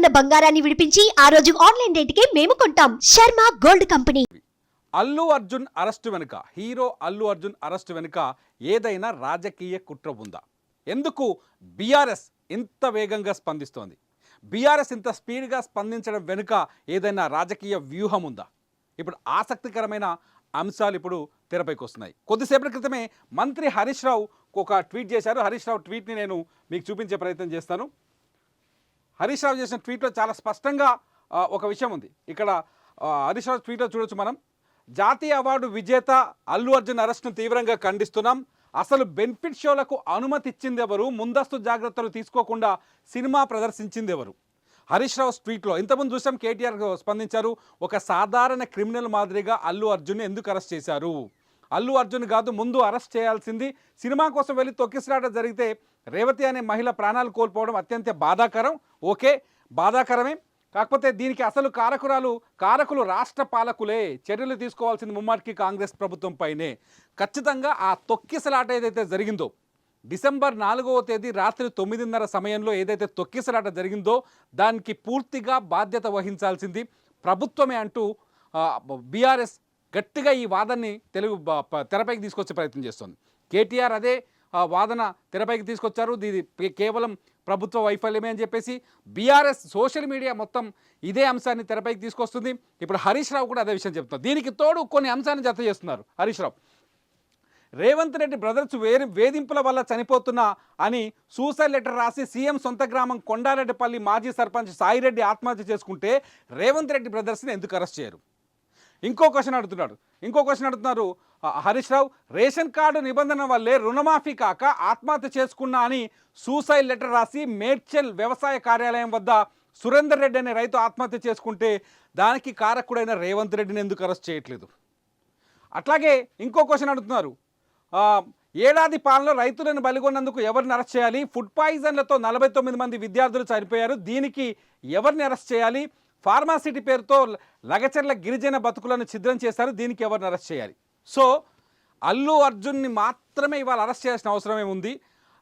ఉన్న బంగారాన్ని విడిపించి ఆ రోజు ఆన్లైన్ రేటుకే మేము కొంటాం. Sharma gold company. Allu Arjun arrest వెనుక హీరో అల్లు అర్జున్ అరెస్టు వెనుక ఏదైనా రాజకీయ కుట్ర ఉందా? ఎందుకు బీఆర్ఎస్ ఇంత వేగంగా స్పందిస్తోంది? బీఆర్ఎస్ ఇంత స్పీడ్గా స్పందించడం వెనుక ఏదైనా రాజకీయ వ్యూహం ఉందా? ఇప్పుడు ఆసక్తికరమైన అంశాలు ఇప్పుడు తెరపైకి వస్తున్నాయి. కొద్దిసేపటి క్రితమే మంత్రి హరీష్ రావు ఒక ట్వీట్ చేశారు. హరీష్ రావు ట్వీట్ని నేను మీకు చూపించే ప్రయత్నం చేస్తాను. హరీష్ రావు చేసిన ట్వీట్లో చాలా స్పష్టంగా ఒక విషయం ఉంది. ఇక్కడ హరీష్ రావు ట్వీట్లో చూడొచ్చు మనం. జాతీయ అవార్డు విజేత అల్లు అర్జున్ అరెస్ట్ను తీవ్రంగా ఖండిస్తున్నాం. అసలు బెనిఫిట్ షోలకు అనుమతి ఇచ్చింది ఎవరు ముందస్తు జాగ్రత్తలు తీసుకోకుండా సినిమా ప్రదర్శించింది ఎవరు హరీష్ రావు ట్వీట్లో ఇంతకుముందు చూసాం కేటీఆర్ స్పందించారు ఒక సాధారణ క్రిమినల్ మాదిరిగా అల్లు అర్జున్ ఎందుకు అరెస్ట్ చేశారు? అల్లు అర్జున్ కాదు ముందు అరెస్ట్ చేయాల్సింది. సినిమా కోసం వెళ్ళి తొక్కిసలాట జరిగితే రేవతి అనే మహిళ ప్రాణాలు కోల్పోవడం అత్యంత బాధాకరం. ఓకే బాధాకరమే. కాకపోతే దీనికి అసలు కారకురాలు కారకులు రాష్ట్ర పాలకులే చర్యలు తీసుకోవాల్సింది ముమ్మాటికి కాంగ్రెస్ ప్రభుత్వం పైనే. ఖచ్చితంగా ఆ తొక్కిసలాట ఏదైతే జరిగిందో డిసెంబర్ నాలుగవ తేదీ రాత్రి తొమ్మిదిన్నర సమయంలో ఏదైతే తొక్కిసలాట జరిగిందో దానికి పూర్తిగా బాధ్యత వహించాల్సింది ప్రభుత్వమే అంటూ బీఆర్ఎస్ గట్టిగా ఈ వాదనని తెలుగు తెరపైకి తీసుకొచ్చే ప్రయత్నం చేస్తుంది. కేటీఆర్ అదే వాదన తెరపైకి తీసుకొచ్చారు. ఇది కేవలం ప్రభుత్వ వైఫల్యమే అని చెప్పేసి బీఆర్ఎస్ సోషల్ మీడియా మొత్తం ఇదే అంశాన్ని తెరపైకి తీసుకొస్తుంది. ఇప్పుడు హరీష్ రావు కూడా అదే విషయం చెప్తున్నారు. దీనికి తోడు కొన్ని అంశాన్ని జత చేస్తున్నారు హరీష్ రావు. రేవంత్ రెడ్డి బ్రదర్స్ వేరు వేధింపుల వల్ల చనిపోతున్నా అని సూసైడ్ లెటర్ రాసి సీఎం సొంత గ్రామం కొండారెడ్డిపల్లి మాజీ సర్పంచ్ సాయిరెడ్డి ఆత్మహత్య చేసుకుంటే రేవంత్ రెడ్డి బ్రదర్స్ని ఎందుకు అరెస్ట్ చేయరు? ఇంకో క్వశ్చన్ అడుగుతున్నాడు. ఇంకో క్వశ్చన్ అడుగుతున్నారు హరీష్ రావు రేషన్ కార్డు నిబంధన వల్లే రుణమాఫీ కాక ఆత్మహత్య చేసుకున్నా అని సూసైడ్ లెటర్ రాసి మేడ్చల్ వ్యవసాయ కార్యాలయం వద్ద సురేందర్ రెడ్డి అనే రైతు ఆత్మహత్య చేసుకుంటే దానికి కారకుడైన రేవంత్ రెడ్డిని ఎందుకు అరెస్ట్ చేయట్లేదు? అట్లాగే ఇంకో క్వశ్చన్ అడుగుతున్నారు. ఏడాది పాలనలో రైతులను బలిగొన్నందుకు ఎవరిని అరెస్ట్ చేయాలి? ఫుడ్ పాయిజన్లతో నలభై తొమ్మిది మంది విద్యార్థులు చనిపోయారు. దీనికి ఎవరిని అరెస్ట్ చేయాలి? ఫార్మాసిటీ పేరుతో లగచర్ల గిరిజన బతుకులను ఛిద్రం చేశారు. దీనికి ఎవరిని అరెస్ట్ చేయాలి? సో అల్లు అర్జున్ని మాత్రమే ఇవాళ అరెస్ట్ చేయాల్సిన అవసరమే ఉంది.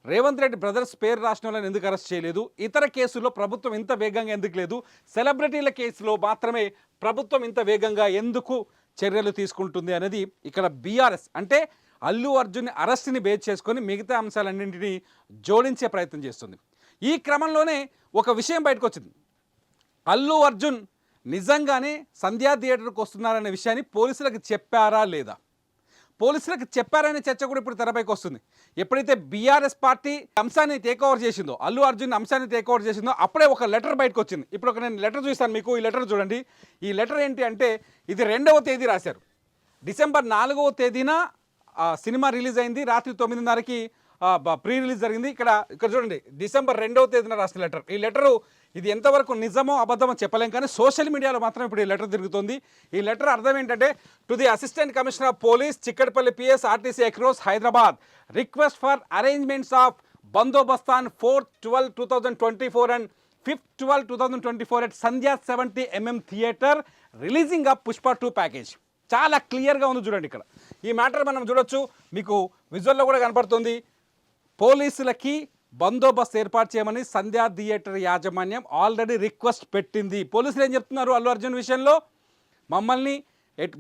రేవంత్ రెడ్డి బ్రదర్స్ పేరు రాసిన వాళ్ళని ఎందుకు అరెస్ట్ చేయలేదు? ఇతర కేసుల్లో ప్రభుత్వం ఇంత వేగంగా ఎందుకు లేదు? సెలబ్రిటీల కేసులో మాత్రమే ప్రభుత్వం ఇంత వేగంగా ఎందుకు చర్యలు తీసుకుంటుంది అనేది ఇక్కడ బీఆర్ఎస్ అంటే అల్లు అర్జున్ అరెస్ట్ని బేస్ చేసుకొని మిగతా అంశాలన్నింటినీ జోడించే ప్రయత్నం చేస్తుంది. ఈ క్రమంలోనే ఒక విషయం బయటకు వచ్చింది. అల్లు అర్జున్ నిజంగానే సంధ్యా థియేటర్కి వస్తున్నారనే విషయాన్ని పోలీసులకు చెప్పారా లేదా? పోలీసులకు చెప్పారనే చర్చ కూడా ఇప్పుడు తెరపైకి వస్తుంది. ఎప్పుడైతే బీఆర్ఎస్ పార్టీ అంశాన్ని టేక్ ఓవర్ చేసిందో అల్లు అర్జున్ అంశాన్ని టేక్ ఓవర్ చేసిందో అప్పుడే ఒక లెటర్ బయటకు వచ్చింది. ఇప్పుడు ఒక నేను లెటర్ చూస్తాను మీకు ఈ లెటర్ చూడండి. ఈ లెటర్ ఏంటి అంటే ఇది రెండవ తేదీ రాశారు. డిసెంబర్ నాలుగవ తేదీన ఆ, సినిమా రిలీజ్ అయింది. రాత్రి తొమ్మిదిన్నరకి ప్రీ రిలీజ్ జరిగింది. ఇక్కడ ఇక్కడ చూడండి డిసెంబర్ రెండవ తేదీన రాసిన లెటర్. ఈ లెటరు ఇది ఎంతవరకు నిజమో అబద్ధమో చెప్పలేం కానీ సోషల్ మీడియాలో మాత్రం ఇప్పుడు ఈ లెటర్ తిరుగుతుంది. ఈ లెటర్ అర్థం ఏంటంటే to the assistant commissioner of police Chikkadpally PS RTC across Hyderabad request for arrangements of బందోబస్తాన్ fourth twelve two thousand twenty four and fifth twelve two thousand twenty four at Sandhya seventy MM theatre releasing of Pushpa two package చాలా క్లియర్గా ఉంది చూడండి ఇక్కడ. ఈ matter మనం చూడొచ్చు. మీకు విజువల్లో కూడా కనపడుతుంది. పోలీసులకి బందోబస్తు ఏర్పాటు చేయమని సంధ్యా థియేటర్ యాజమాన్యం ఆల్రెడీ రిక్వెస్ట్ పెట్టింది. పోలీసులు ఏం చెప్తున్నారు అల్లు అర్జున్ విషయంలో? మమ్మల్ని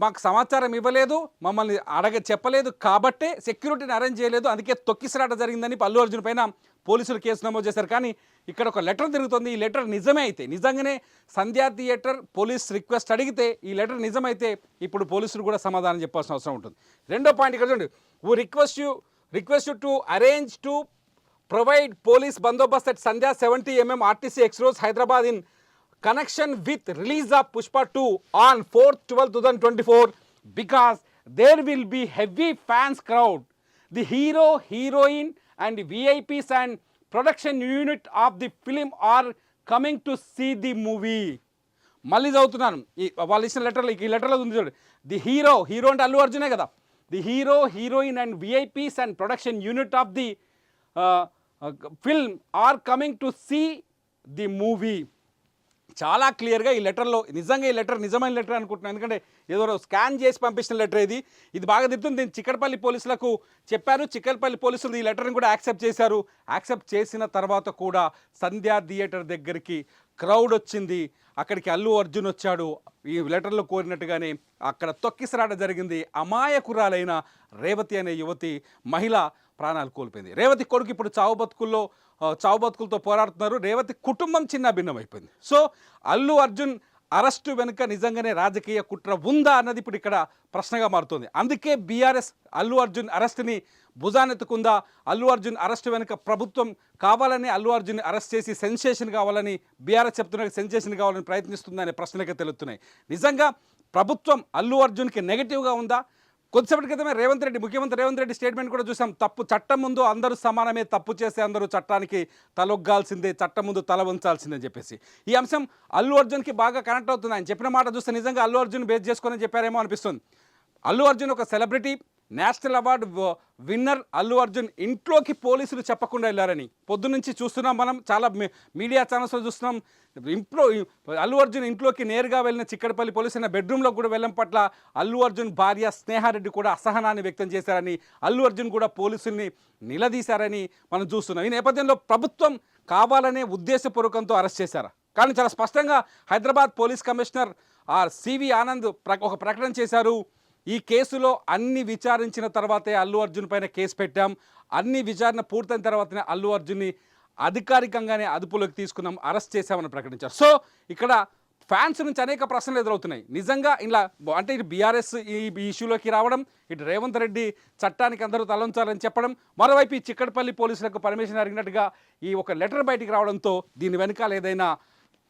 మాకు సమాచారం ఇవ్వలేదు మమ్మల్ని అడగ చెప్పలేదు కాబట్టే సెక్యూరిటీని అరేంజ్ చేయలేదు అందుకే తొక్కిసలాట జరిగిందని అల్లు అర్జున్ పైన పోలీసులు కేసు నమోదు చేశారు. కానీ ఇక్కడ ఒక లెటర్ తిరుగుతుంది. ఈ లెటర్ నిజమే అయితే నిజంగానే సంధ్యా థియేటర్ పోలీస్ రిక్వెస్ట్ అడిగితే ఈ లెటర్ నిజమైతే ఇప్పుడు పోలీసులు కూడా సమాధానం చెప్పాల్సిన అవసరం ఉంటుంది. రెండో పాయింట్ ఇక్కడ చూడండి. ఓ request request to arrange to provide police Bandobast at Sandhya seventy MM RTC X X roads Hyderabad in connection with release of Pushpa two on fourth twelve two thousand twenty four because there will be heavy fans crowd. The hero heroine and VIPs and production unit of the film are coming to see the movie. మళ్ళీ చదువుతున్నాను. ఈ వాళ్ళు ఇచ్చిన లెటర్లో ఈ లెటర్లో ఉంది చూడండి ది హీరో హీరో అంటే అల్లు అర్జునే కదా. The hero heroine and VIPs and production unit of the film are coming to see the movie చాలా క్లియర్గా ఈ లెటర్లో నిజంగా ఈ లెటర్ నిజమైన లెటర్ అనుకుంటున్నాను. ఎందుకంటే ఏదో స్కాన్ చేసి పంపించిన లెటర్ ఇది. ఇది బాగా తిరుగుతుంది దీన్ని చిక్కడపల్లి పోలీసులకు చెప్పారు. చిక్కడపల్లి పోలీసులు ఈ లెటర్ని కూడా యాక్సెప్ట్ చేశారు. యాక్సెప్ట్ చేసిన తర్వాత కూడా సంధ్యా థియేటర్ దగ్గరికి క్రౌడ్ వచ్చింది. అక్కడికి అల్లు అర్జున్ వచ్చాడు. ఈ లెటర్లో కోరినట్టుగానే అక్కడ తొక్కిసరాట జరిగింది. అమాయకురాలైన రేవతి అనే యువతి మహిళ ప్రాణాలు కోల్పోయింది. రేవతి కొడుకు ఇప్పుడు చావు బతుకుల్లో చావు బతుకులతో పోరాడుతున్నారు. రేవతి కుటుంబం చిన్న భిన్నమైపోయింది. సో అల్లు అర్జున్ అరెస్టు వెనుక నిజంగానే రాజకీయ కుట్ర ఉందా అన్నది ఇప్పుడు ఇక్కడ ప్రశ్నగా మారుతుంది. అందుకే బీఆర్ఎస్ అల్లు అర్జున్ అరెస్ట్ని భుజానెత్తుకుందా అల్లు అర్జున్ అరెస్ట్ వెనుక ప్రభుత్వం కావాలని అల్లు అర్జున్ అరెస్ట్ చేసి సెన్సేషన్ కావాలని బీఆర్ఎస్ చెప్తున్న సెన్సేషన్ కావాలని ప్రయత్నిస్తుందనే ప్రశ్నలకే తెలుస్తున్నాయి. నిజంగా ప్రభుత్వం అల్లు అర్జున్కి నెగిటివ్గా ఉందా? కొద్దిసేపటి క్రితమే రేవంత్ రెడ్డి ముఖ్యమంత్రి రేవంత్ రెడ్డి స్టేట్మెంట్ కూడా చూసాం. తప్పు చట్టం ముందు అందరూ సమానమే తప్పు చేస్తే అందరూ చట్టానికి తలొగ్గాల్సిందే చట్టం ముందు తల ఉంచాల్సిందే చెప్పేసి. ఈ అంశం అల్లు అర్జున్కి బాగా కనెక్ట్ అవుతుంది. ఆయన చెప్పిన మాట చూస్తే నిజంగా అల్లు అర్జున్ బేస్ చేసుకొని చెప్పారేమో అనిపిస్తుంది. అల్లు అర్జున్ ఒక celebrity national award winner Allu Arjun ఇంట్లోకి పోలీసులు చెప్పకుండా వెళ్ళారని పొద్దునుంచి చూస్తున్నాం మనం చాలా మీడియా ఛానల్స్లో చూస్తున్నాం. ఇంట్లో అల్లు అర్జున్ ఇంట్లోకి నేరుగా వెళ్ళిన చిక్కడపల్లి పోలీసు అయిన బెడ్రూమ్లో కూడా వెళ్ళడం పట్ల అల్లు అర్జున్ భార్య స్నేహారెడ్డి కూడా అసహనాన్ని వ్యక్తం చేశారని అల్లు అర్జున్ కూడా పోలీసుల్ని నిలదీశారని మనం చూస్తున్నాం. ఈ నేపథ్యంలో ప్రభుత్వం కావాలనే ఉద్దేశపూర్వకంతో అరెస్ట్ చేశారా. కానీ చాలా స్పష్టంగా Hyderabad police commissioner R C V Anand ప్ర- ఒక ప్రకటన చేశారు. ఈ కేసులో అన్ని విచారించిన తర్వాతే అల్లు అర్జున్ పైన కేసు పెట్టాం. అన్ని విచారణ పూర్తయిన తర్వాతనే అల్లు అర్జున్ని అధికారికంగానే అదుపులోకి తీసుకున్నాం. అరెస్ట్ చేశామని ప్రకటించారు. సో ఇక్కడ ఫ్యాన్స్ నుంచి అనేక ప్రశ్నలు ఎదురవుతున్నాయి. నిజంగా ఇలా అంటే ఇటు బీఆర్ఎస్ ఈ ఇష్యూలోకి రావడం ఇటు రేవంత్ రెడ్డి చట్టానికి అందరూ తలంచాలని చెప్పడం మరోవైపు ఈ చిక్కడపల్లి పోలీసులకు పర్మిషన్ అడిగినట్టుగా ఈ ఒక లెటర్ బయటికి రావడంతో దీని వెనకాల ఏదైనా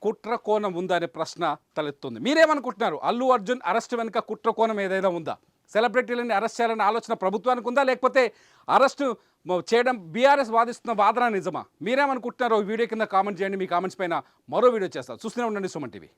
కుట్ర కోణం ఉందా అనే ప్రశ్న తలెత్తుంది. మీరేమనుకుంటున్నారు? అల్లు అర్జున్ అరెస్ట్ వెనుక కుట్ర కోణం ఏదైనా ఉందా? సెలబ్రిటీలని అరెస్ట్ చేయాలనే ఆలోచన ప్రభుత్వానికి ఉందా? లేకపోతే అరెస్ట్ చేయడం బీఆర్ఎస్ వాదిస్తున్న వాదన నిజమా? మీరేమనుకుంటున్నారో వీడియో కింద కామెంట్ చేయండి. మీ కామెంట్స్ పైన మరో వీడియో చేస్తారు చూస్తూనే ఉండండి సుమన్ టీవీ.